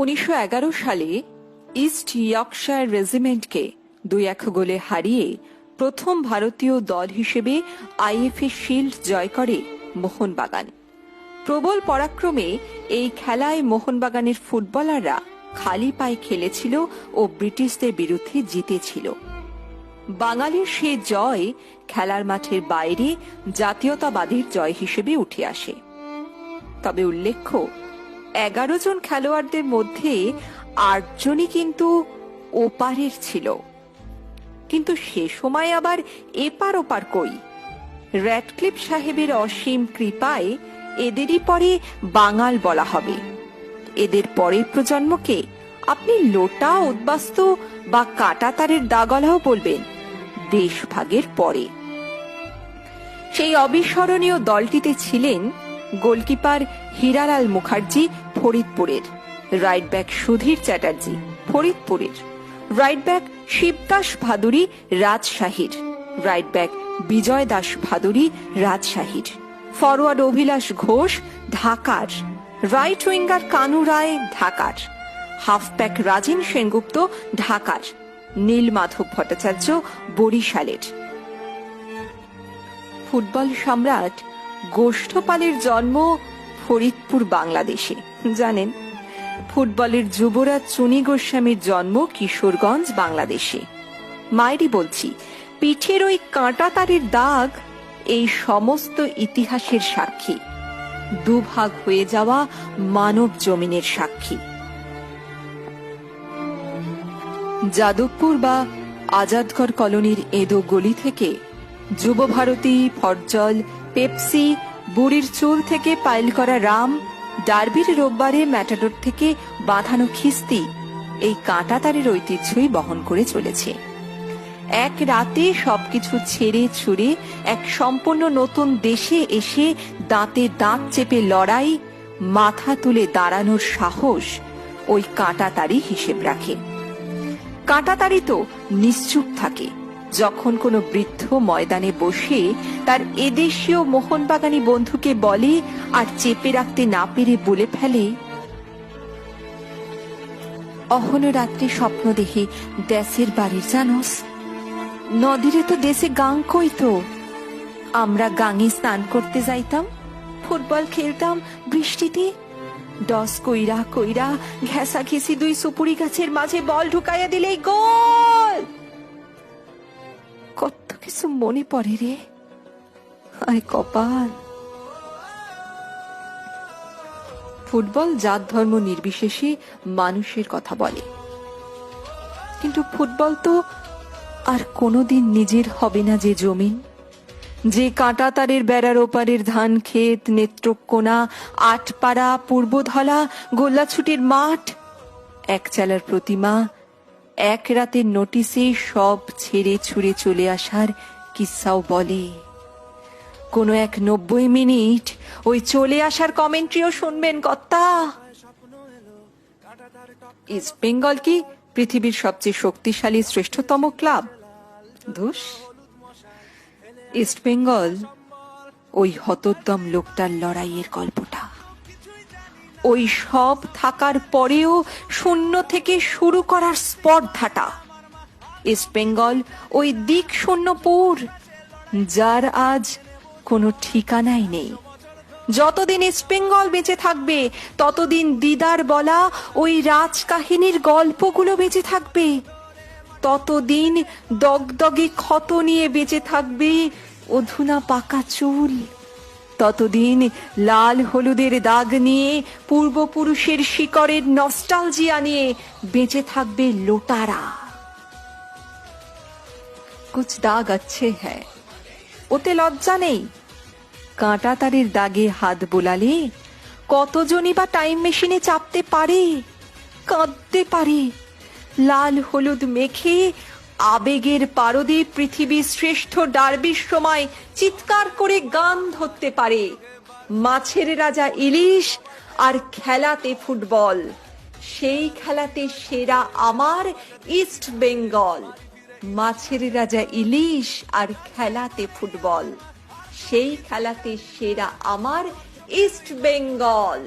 উনিশশো এগারো সালে ইস্ট ইয়র্কশায়ার রেজিমেন্টকে দুই এক গোলে হারিয়ে প্রথম ভারতীয় দল হিসেবে আইএফএ শিল্ড জয় করে মোহনবাগান। প্রবল পরাক্রমে এই খেলায় মোহনবাগানের ফুটবলাররা খালি পায়ে খেলেছিল ও ব্রিটিশদের বিরুদ্ধে জিতেছিল। বাঙালির সে জয় খেলার মাঠের বাইরে জাতীয়তাবাদীর জয় হিসেবে উঠে আসে। তবে উল্লেখ্য এগারো জন খেলোয়াড়দের মধ্যে আটজনই কিন্তু ওপারের ছিল। কিন্তু সে সময় আবার এপার ওপার কই? র্যাডক্লিফ সাহেবের অসীম কৃপায় এদেরই পরে বাঙাল বলা হবে। এদের পরের প্রজন্মকে আপনি লোটা, উদ্বাস্তু বা কাটাতারের দাগলাও বলবেন, দেশভাগের পরে। সেই অবিস্মরণীয় দলটিতে ছিলেন গোলকিপার হীরালাল মুখার্জি ফরিদপুরের। রাইট ব্যাক সুধীর চ্যাটার্জি ফরিদপুরের। রাইট ব্যাক শিবদাস ভাদুরী রাজশাহীর। রাইট ব্যাক বিজয় দাস ভাদুরী রাজশাহীর। ফরওয়ার্ড অভিলাষ ঘোষ ঢাকার। রাইট উইঙ্গার কানু রায় ঢাকার। হাফব্যাক রাজেন সেনগুপ্ত ঢাকার। নীল মাধব ভট্টাচার্য বরিশালের। ফুটবল সম্রাট গোষ্ঠপালের জন্ম ফরিদপুর, বাংলাদেশে। জানেন, ফুটবলের যুবরাজ চুনি গোস্বামীর জন্ম কিশোরগঞ্জ, বাংলাদেশে। মায়েরই বলছি, পিঠের ওই কাঁটা তারের দাগ এই সমস্ত ইতিহাসের সাক্ষী। দুভাগ হয়ে যাওয়া মানব জমিনের সাক্ষী। যাদবপুর বা আজাদগড় কলোনির এদো গলি থেকে যুবভারতী, ফরজল পেপসি, বুড়ির চুল থেকে পাইল করা রাম, ডার্বির রোববারে ম্যাটাডোর থেকে বাঁধানো খিস্তি, এই কাঁটাতারের ঐতিহ্যই বহন করে চলেছে। এক রাতে সবকিছু ছেড়ে ছুড়ে এক সম্পূর্ণ নতুন দেশে এসে দাঁতে দাঁত চেপে লড়াই, মাথা তুলে দাঁড়ানোর সাহস ওই কাঁটাতারি হিসেব রাখে। কাঁটাতারি তো নিশ্চুপ থাকে। যখন কোনো বৃদ্ধ ময়দানে বসে তার এদেশীয় মোহনবাগানী বন্ধুকে বলে আর চেপে রাখতে না পেরে বলে ফেলে, অহন রাত্রে স্বপ্ন দেখে দেশের বাড়ির জানোস। নদীরে তো দেশে গাং কইতো আমরা গাঙে স্নান করতে যাইতাম, ফুটবল খেলতাম, বৃষ্টিতে। ডস কইরা কইরা ঘেঁষা ঘেঁষি দুই সুপুরি গাছের মাঝে বল ঢুকাইয়া দিলেই গোল! কিছু মনে পড়ে রে। আয় কপাল। ফুটবল জাত ধর্ম নির্বিশেষে মানুষের কথা বলে। কিন্তু ফুটবল তো আর কোনোদিন নিজের হবে না যে জমিন। যে কাঁটা তারের বেড়ার ওপারের ধান, ক্ষেত, নেত্রকোনা, আটপাড়া, পূর্বধলা, গোল্লাছুটির মাঠ, একচালার প্রতিমা এক রাতের নোটিসে সব ছেড়ে ছুড়ে চলে আসার কিস্সাও বলে। কোনো এক নব্বই মিনিট ওই চলে আসার কমেন্ট্রিও শুনবেন কর্তা। ইস্ট বেঙ্গল কি পৃথিবীর সবচেয়ে শক্তিশালী শ্রেষ্ঠতম ক্লাব? ধুস। ইস্ট বেঙ্গল ওই হতোদ্যম লোকটার লড়াইয়ের গল্পটা। ওই সব থাকার পরেও শূন্য থেকে শুরু করার স্পর্ধাটা। ইস্ট বেঙ্গল ওই দিক শূন্যপুর যার আজ কোনো ঠিকানাই নেই। যতদিন ইস্ট বেঙ্গল বেঁচে থাকবে, ততদিন দিদার বলা ওই রাজকাহিনীর গল্পগুলো বেঁচে থাকবে। ততদিন দগদগে ক্ষত নিয়ে বেঁচে থাকবে অধুনা পাকা চুল। ততদিন লাল হলুদের দাগ নিয়ে, পূর্বপুরুষের শিকড়ের নস্টালজিয়া নিয়ে বেঁচে থাকবে লোটারা। কুছ দাগ আছে হ্যাঁ ওতে লজ্জা নেই। কাঁটা তারের দাগে হাত বোলালে কতজনই বা টাইম মেশিনে চাপতে পারে, কাঁদতে পারে। লাল হলুদ মেখে আবেগের পারদে পৃথিবীর শ্রেষ্ঠ ডার্বির সময় চিৎকার করে গান ধরতে পারে। মাছের রাজা ইলিশ আর খেলাতে ফুটবল। সেই খেলাতে সেরা আমার ইস্ট বেঙ্গল। মাছের রাজা ইলিশ আর খেলাতে ফুটবল। সেই খেলাতে সেরা আমার ইস্ট বেঙ্গল।